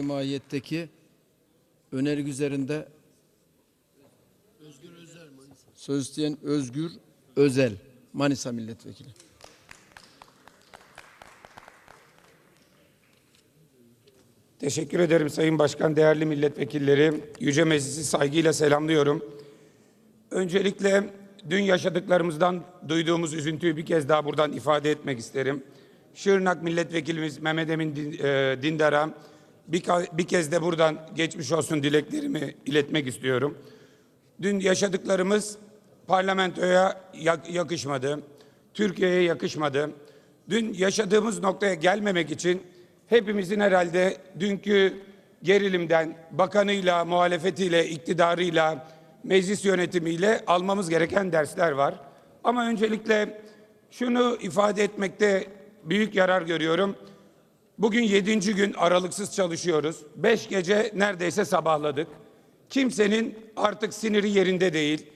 mahiyetteki önerge üzerinde söz isteyen Özgür Özel Manisa Milletvekili. Teşekkür ederim Sayın Başkan, değerli milletvekilleri. Yüce Meclisi saygıyla selamlıyorum. Öncelikle dün yaşadıklarımızdan duyduğumuz üzüntüyü bir kez daha buradan ifade etmek isterim. Şırnak Milletvekilimiz Mehmet Emin e, Dindar'a bir, bir kez de buradan geçmiş olsun dileklerimi iletmek istiyorum. Dün yaşadıklarımız parlamentoya yak- yakışmadı. Türkiye'ye yakışmadı. Dün yaşadığımız noktaya gelmemek için hepimizin herhalde dünkü gerilimden bakanıyla, muhalefetiyle, iktidarıyla, meclis yönetimiyle almamız gereken dersler var. Ama öncelikle şunu ifade etmekte büyük yarar görüyorum. Bugün yedinci gün aralıksız çalışıyoruz. Beş gece neredeyse sabahladık. Kimsenin artık siniri yerinde değil.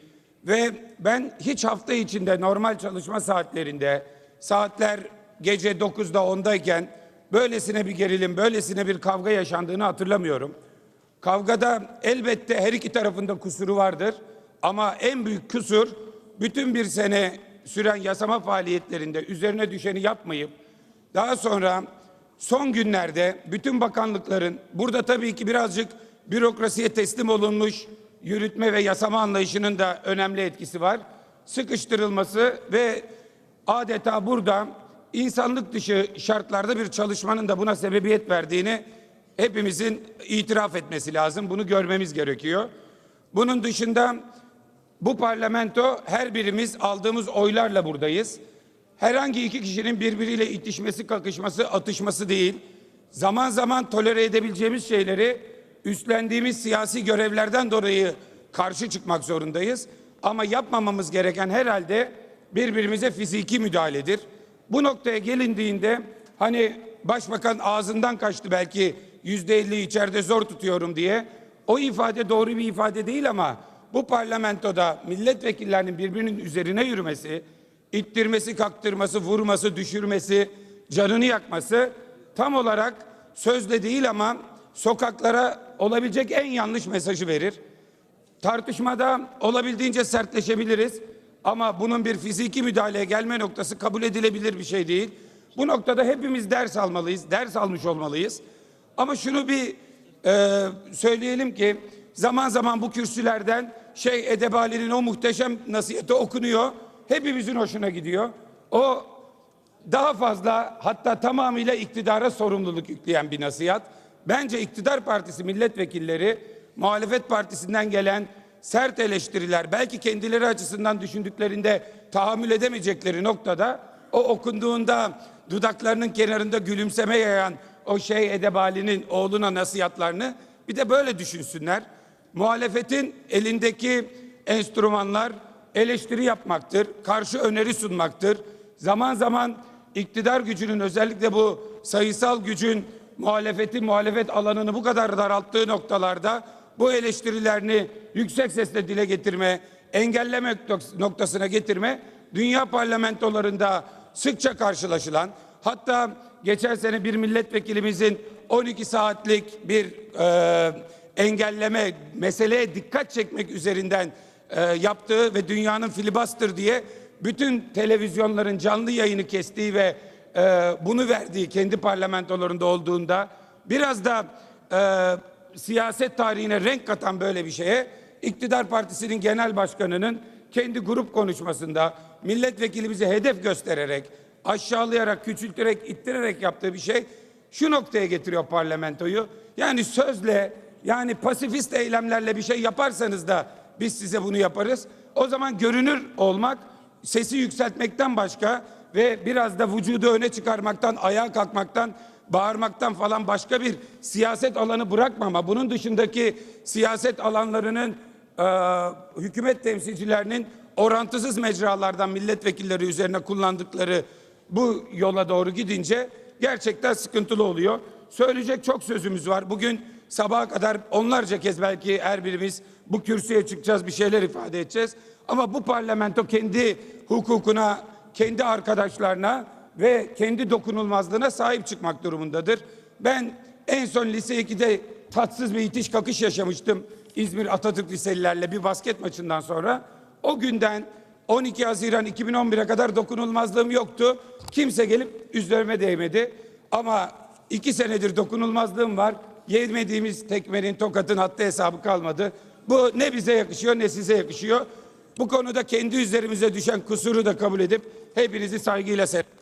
Ve ben hiç hafta içinde normal çalışma saatlerinde saatler gece 9'da 10'dayken böylesine bir gerilim, böylesine bir kavga yaşandığını hatırlamıyorum. Kavgada elbette her iki tarafında kusuru vardır. Ama en büyük kusur bütün bir sene süren yasama faaliyetlerinde üzerine düşeni yapmayıp daha sonra son günlerde bütün bakanlıkların burada tabii ki birazcık bürokrasiye teslim olunmuş yürütme ve yasama anlayışının da önemli etkisi var. Sıkıştırılması ve adeta burada insanlık dışı şartlarda bir çalışmanın da buna sebebiyet verdiğini hepimizin itiraf etmesi lazım. Bunu görmemiz gerekiyor. Bunun dışında bu parlamento her birimiz aldığımız oylarla buradayız. Herhangi iki kişinin birbiriyle itişmesi, kakışması, atışması değil. Zaman zaman tolere edebileceğimiz şeyleri üstlendiğimiz siyasi görevlerden dolayı karşı çıkmak zorundayız. Ama yapmamamız gereken herhalde birbirimize fiziki müdahaledir. Bu noktaya gelindiğinde hani başbakan ağzından kaçtı belki yüzde elli içeride zor tutuyorum diye. O ifade doğru bir ifade değil ama bu parlamentoda milletvekillerinin birbirinin üzerine yürümesi, ittirmesi, kaktırması, vurması, düşürmesi, canını yakması tam olarak sözle değil ama sokaklara olabilecek en yanlış mesajı verir. Tartışmada olabildiğince sertleşebiliriz ama bunun bir fiziki müdahaleye gelme noktası kabul edilebilir bir şey değil. Bu noktada hepimiz ders almalıyız, ders almış olmalıyız. Ama şunu bir e, söyleyelim ki zaman zaman bu kürsülerden şey Edebali'nin o muhteşem nasihati okunuyor. Hepimizin hoşuna gidiyor. O daha fazla hatta tamamıyla iktidara sorumluluk yükleyen bir nasihat. Bence iktidar partisi milletvekilleri muhalefet partisinden gelen sert eleştiriler belki kendileri açısından düşündüklerinde tahammül edemeyecekleri noktada o okunduğunda dudaklarının kenarında gülümseme yayan o şey Edebali'nin oğluna nasihatlarını bir de böyle düşünsünler. Muhalefetin elindeki enstrümanlar eleştiri yapmaktır, karşı öneri sunmaktır. Zaman zaman iktidar gücünün özellikle bu sayısal gücün muhalefeti, muhalefet alanını bu kadar daralttığı noktalarda bu eleştirilerini yüksek sesle dile getirme, engelleme noktasına getirme dünya parlamentolarında sıkça karşılaşılan hatta geçen sene bir milletvekilimizin 12 saatlik bir e, engelleme meseleye dikkat çekmek üzerinden e, yaptığı ve dünyanın filibuster diye bütün televizyonların canlı yayını kestiği ve e, bunu verdiği kendi parlamentolarında olduğunda biraz da e, siyaset tarihine renk katan böyle bir şeye iktidar partisinin genel başkanının kendi grup konuşmasında milletvekilimizi hedef göstererek aşağılayarak, küçülterek, ittirerek yaptığı bir şey şu noktaya getiriyor parlamentoyu. Yani sözle yani pasifist eylemlerle bir şey yaparsanız da biz size bunu yaparız. O zaman görünür olmak sesi yükseltmekten başka ve biraz da vücudu öne çıkarmaktan, ayağa kalkmaktan, bağırmaktan falan başka bir siyaset alanı bırakmama. Bunun dışındaki siyaset alanlarının e, hükümet temsilcilerinin orantısız mecralardan milletvekilleri üzerine kullandıkları bu yola doğru gidince gerçekten sıkıntılı oluyor. Söyleyecek çok sözümüz var. Bugün sabaha kadar onlarca kez belki her birimiz bu kürsüye çıkacağız, bir şeyler ifade edeceğiz. Ama bu parlamento kendi hukukuna, kendi arkadaşlarına ve kendi dokunulmazlığına sahip çıkmak durumundadır. Ben En son lise 2'de tatsız bir itiş kakış yaşamıştım. İzmir Atatürk liselilerle bir basket maçından sonra. O günden 12 Haziran 2011'e kadar dokunulmazlığım yoktu. Kimse gelip üzerime değmedi. Ama iki senedir dokunulmazlığım var. Yemediğimiz tekmenin, tokatın haddi hesabı kalmadı. Bu ne bize yakışıyor ne size yakışıyor. Bu konuda kendi üzerimize düşen kusuru da kabul edip hepinizi saygıyla selamlıyorum.